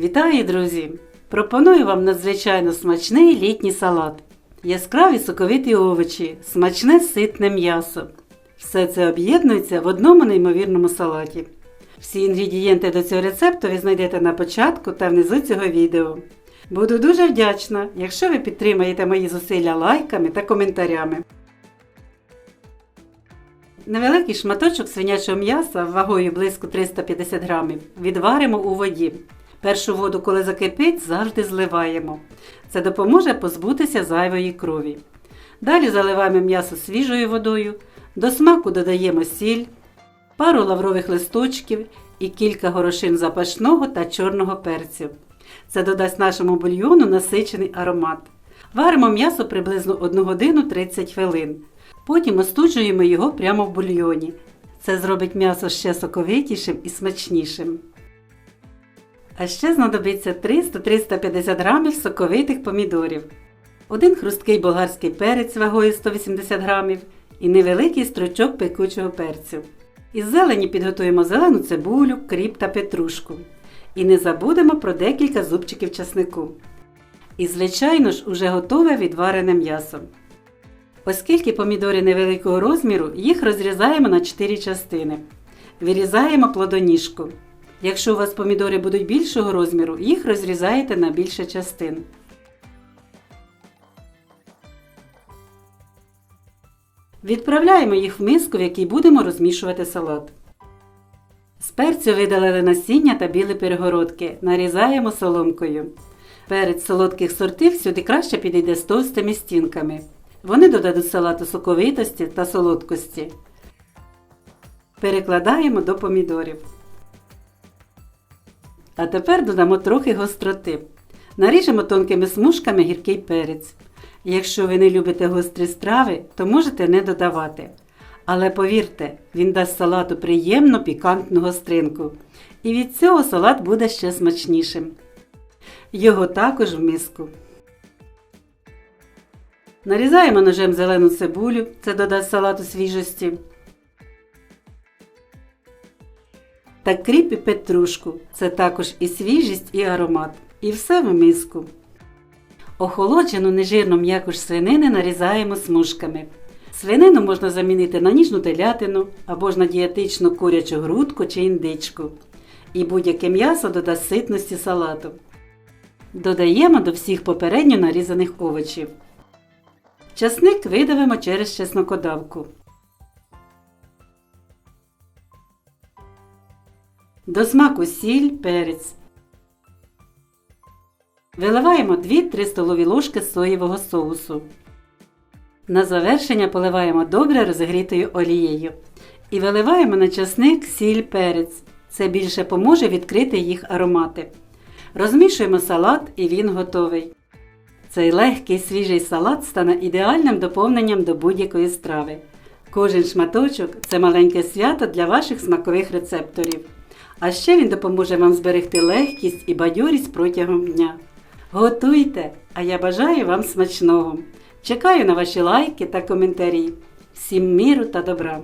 Вітаю, друзі! Пропоную вам надзвичайно смачний літній салат. Яскраві соковиті овочі, смачне ситне м'ясо. Все це об'єднується в одному неймовірному салаті. Всі інгредієнти до цього рецепту ви знайдете на початку та внизу цього відео. Буду дуже вдячна, якщо ви підтримаєте мої зусилля лайками та коментарями. Невеликий шматочок свинячого м'яса вагою близько 350 грамів відваримо у воді. Першу воду, коли закипить, завжди зливаємо. Це допоможе позбутися зайвої крові. Далі заливаємо м'ясо свіжою водою, до смаку додаємо сіль, пару лаврових листочків і кілька горошин запашного та чорного перцю. Це додасть нашому бульйону насичений аромат. Варимо м'ясо приблизно 1 годину 30 хвилин. Потім остуджуємо його прямо в бульйоні. Це зробить м'ясо ще соковитішим і смачнішим. А ще знадобиться 300-350 грамів соковитих помідорів, один хрусткий болгарський перець вагою 180 грамів і невеликий стручок пекучого перцю. Із зелені підготуємо зелену цибулю, кріп та петрушку. І не забудемо про декілька зубчиків часнику. І, звичайно ж, уже готове відварене м'ясо. Оскільки помідори невеликого розміру, їх розрізаємо на 4 частини. Вирізаємо плодоніжку. Якщо у вас помідори будуть більшого розміру, їх розрізаєте на більше частин. Відправляємо їх в миску, в якій будемо розмішувати салат. З перцю видалили насіння та білі перегородки. Нарізаємо соломкою. Перець солодких сортів сюди краще підійде з товстими стінками. Вони додадуть салату соковитості та солодкості. Перекладаємо до помідорів. А тепер додамо трохи гостроти. Наріжемо тонкими смужками гіркий перець. Якщо ви не любите гострі страви, то можете не додавати. Але повірте, він дасть салату приємну пікантну гостринку. І від цього салат буде ще смачнішим. Його також в миску. Нарізаємо ножем зелену цибулю, це додасть салату свіжості. Та кріп і петрушку. Це також і свіжість, і аромат. І все в миску. Охолоджену нежирну м'якуш свинини нарізаємо смужками. Свинину можна замінити на ніжну телятину або ж на дієтичну курячу грудку чи індичку. І будь-яке м'ясо додасть ситності салату. Додаємо до всіх попередньо нарізаних овочів. Часник видавимо через чеснокодавку. До смаку сіль, перець. Виливаємо 2-3 столові ложки соєвого соусу. На завершення поливаємо добре розігрітою олією. І виливаємо на часник сіль перець. Це більше поможе відкрити їх аромати. Розмішуємо салат і він готовий. Цей легкий свіжий салат стане ідеальним доповненням до будь-якої страви. Кожен шматочок це маленьке свято для ваших смакових рецепторів. А ще він допоможе вам зберегти легкість і бадьорість протягом дня. Готуйте! А я бажаю вам смачного! Чекаю на ваші лайки та коментарі. Всім міру та добра!